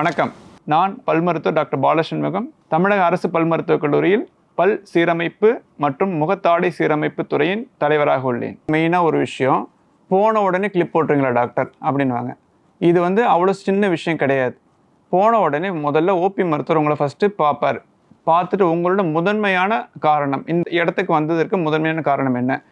வணக்கம். நான் பல் மருத்துவர் டாக்டர் பாலசண்முகம். தமிழக அரசு பல் மருத்துவக் கல்லூரியில் பல் சீரமைப்பு மற்றும் முகத்தாடை சீரமைப்பு துறையின் தலைவராக உள்ளேன். மெயினாக ஒரு விஷயம் போன உடனே கிளிப் போட்டுருங்களா டாக்டர்? அப்படின்வாங்க இது வந்து அவ்வளோ சின்ன விஷயம் கிடையாது. போன உடனே முதல்ல ஓபி மருத்துவர் உங்களை ஃபஸ்ட்டு பார்ப்பார். பார்த்துட்டு உங்களோட முதன்மையான காரணம் இந்த இடத்துக்கு வந்ததற்கு முதன்மையான காரணம் என்ன?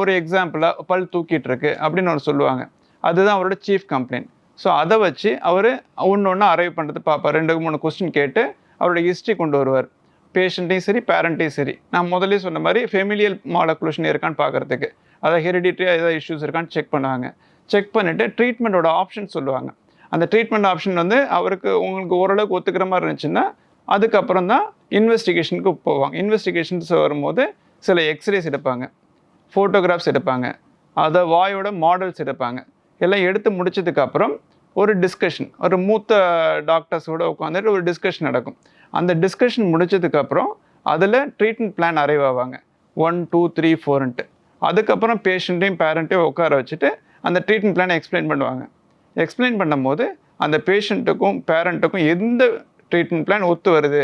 ஒரு எக்ஸாம்பிளாக பல் தூக்கிட்டு இருக்கு அப்படின்னு அவர் சொல்லுவாங்க. அதுதான் அவரோட சீஃப் கம்ப்ளைண்ட் ஸோ அதை வச்சு அவர் ஒன்று ஒன்று அரைவ் பண்ணுறது பார்ப்பார். ரெண்டு மூணு கொஸ்டின் கேட்டு அவரோட ஹிஸ்ட்ரி கொண்டு வருவார். பேஷண்ட்டையும் சரி பேரண்ட்டையும் சரி. நான் முதல்ல சொன்ன மாதிரி ஃபெமிலியல் மாலக்குலேஷன் இருக்கான்னு பார்க்குறதுக்கு. அதை ஹெரிடிட்டரியாக ஏதாவது இஷ்யூஸ் இருக்கான்னு செக் பண்ணுவாங்க. செக் பண்ணிவிட்டு ட்ரீட்மெண்ட்டோட ஆப்ஷன் சொல்லுவாங்க. அந்த ட்ரீட்மெண்ட் ஆப்ஷன் வந்து அவருக்கு உங்களுக்கு ஓரளவுக்கு ஒத்துக்கிற மாதிரி இருந்துச்சுன்னா அதுக்கப்புறம் தான் இன்வெஸ்டிகேஷனுக்கு போவாங்க. இன்வெஸ்டிகேஷன்ஸ் வரும்போது சில எக்ஸ்ரேஸ் எடுப்பாங்க. ஃபோட்டோகிராஃப்ஸ் எடுப்பாங்க. அதை வாயோட மாடல்ஸ் எடுப்பாங்க. எல்லாம் எடுத்து முடிச்சதுக்கப்புறம் ஒரு டிஸ்கஷன் ஒரு மூத்த டாக்டர்ஸோட உட்காந்துட்டு ஒரு டிஸ்கஷன் நடக்கும். அந்த டிஸ்கஷன் முடிச்சதுக்கப்புறம் அதில் ட்ரீட்மெண்ட் பிளான் அரைவ் ஆவாங்க. ஒன் டூ த்ரீ ஃபோர்ன்ட்டு அதுக்கப்புறம் பேஷண்ட்டையும் பேரண்ட்டையும் உட்கார வச்சுட்டு அந்த ட்ரீட்மெண்ட் பிளானை எக்ஸ்பிளைன் பண்ணுவாங்க. எக்ஸ்பிளைன் பண்ணும்போது அந்த பேஷண்ட்டுக்கும் பேரண்ட்டுக்கும் எந்த ட்ரீட்மெண்ட் பிளான் ஒத்து வருது?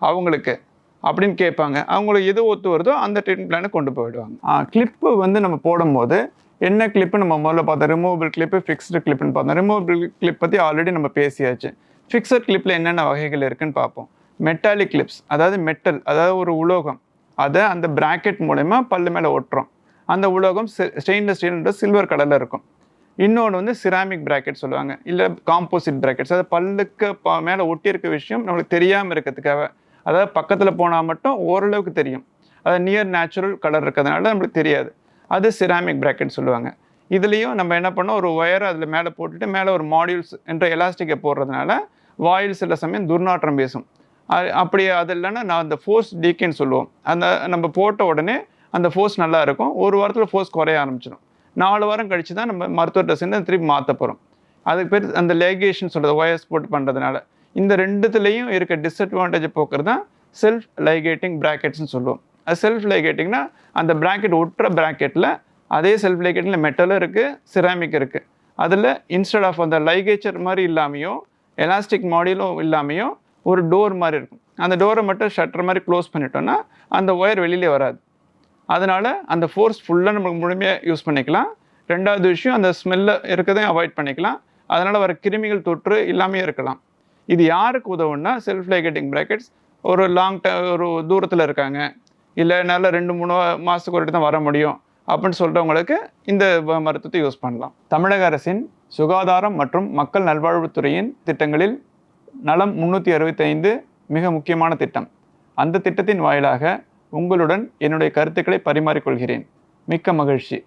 அவங்களுக்கு அப்படின்னு கேட்பாங்க. அவங்களுக்கு எது ஒத்து வருதோ அந்த ட்ரீட்மெண்ட் பிளானை கொண்டு போயிடுவாங்க. கிளிப்பு வந்து நம்ம போடும்போது என்ன கிளிப்பு நம்ம முதல்ல பார்த்தோம்? ரிமூவபிள் கிளிப்பு ஃபிக்ஸ்டு கிளிப்னு பார்த்தோம். ரிமூவபிள் கிளிப் பற்றி ஆல்ரெடி நம்ம பேசியாச்சு. ஃபிக்ஸட் கிளிப்பில் என்னென்ன வகைகள் இருக்குன்னு பார்ப்போம். மெட்டாலிக் கிளிப்ஸ் அதாவது மெட்டல் அதாவது ஒரு உலோகம். அதை அந்த பிராக்கெட் மூலயமா பல்லு மேலே ஒட்டுறோம். அந்த உலோகம் ஸ்டெயின்லெஸ் ஸ்டீல்ன்ற சில்வர் கலரில் இருக்கும். இன்னொன்று வந்து சிராமிக் பிராக்கெட் சொல்லுவாங்க. இல்லை காம்போசிட் பிராக்கெட்ஸ் அதாவது பல்லுக்கு மேலே மேலே ஒட்டியிருக்க விஷயம் நம்மளுக்கு தெரியாமல் இருக்கிறதுக்காக. அதாவது பக்கத்தில் போனால் மட்டும் ஓரளவுக்கு தெரியும். அதாவது நியர் நேச்சுரல் கலர் இருக்கிறதுனால நம்மளுக்கு தெரியாது. அது சிராமிக் ப்ராக்கெட் சொல்லுவாங்க. இதுலேயும் நம்ம என்ன பண்ணோம்? ஒரு ஒயரை அதில் மேலே போட்டுட்டு மேலே ஒரு மாடியூல்ஸ் என்ற எலாஸ்டிக்கை போடுறதுனால வாயில் சில சமயம் துர்நாற்றம் பேசும் அது அப்படி அது இல்லைன்னா நான் அந்த ஃபோர்ஸ் டீக்கேன்னு சொல்லுவோம். அந்த நம்ம போட்ட உடனே அந்த ஃபோர்ஸ் நல்லா இருக்கும். ஒரு வாரத்தில் ஃபோர்ஸ் குறைய ஆரம்பிச்சிடும். நாலு வாரம் கழித்து தான் நம்ம மருத்துவர்கிட்ட சேர்ந்து திருப்பி மாற்ற போகிறோம் அதுக்கு பேர் அந்த லேகேஷன் சொல்கிறது ஒயர்ஸ் போட்டு பண்ணுறதுனால இந்த ரெண்டுத்துலேயும் இருக்க டிஸ்அட்வான்டேஜை போக்குறது தான் செல்ஃப் லைகேட்டிங் ப்ராக்கெட்ஸ்னு சொல்லுவோம். அது செல்ஃப் லைகேட்டிங்னா அந்த ப்ராக்கெட் ஒட்டுற ப்ராக்கெட்டில் அதே செல்ஃப் லைகேட்டில் மெட்டலும் இருக்குது சிராமிக் இருக்குது அதில் இன்ஸ்டெட் ஆஃப் அந்த லைகேச்சர் மாதிரி இல்லாமையோ எலாஸ்டிக் மாடியிலும் இல்லாமையோ ஒரு டோர் மாதிரி இருக்கும். அந்த டோரை மட்டும் ஷட்டர் மாதிரி க்ளோஸ் பண்ணிட்டோம்னா அந்த ஒயர் வெளியிலே வராது. அதனால் அந்த ஃபோர்ஸ் ஃபுல்லாக நம்ம முழுமையாக யூஸ் பண்ணிக்கலாம். ரெண்டாவது விஷயம் அந்த ஸ்மெல்ல இருக்கிறதையும் அவாய்ட் பண்ணிக்கலாம். அதனால் வர கிருமிகள் தொற்று இல்லாமே இருக்கலாம். இது யாருக்கு உதவுன்னா செல்ஃப் லைகேட்டிங் ப்ராக்கெட்ஸ் ஒரு லாங் ட ஒரு தூரத்தில் இருக்காங்க. இல்லை நல்ல ரெண்டு மூணு மாதத்துக்கு ஒரு வாட்டி தான் வர முடியும் அப்படின்னு சொல்கிறவங்களுக்கு இந்த மருத்துவத்தை யூஸ் பண்ணலாம். தமிழக அரசின் சுகாதாரம் மற்றும் மக்கள் நல்வாழ்வுத்துறையின் திட்டங்களில் நலம் முந்நூற்றி அறுபத்தைந்து மிக முக்கியமான திட்டம். அந்த திட்டத்தின் வாயிலாக உங்களுடன் என்னுடைய கருத்துக்களை பரிமாறிக்கொள்கிறேன். மிக்க மகிழ்ச்சி.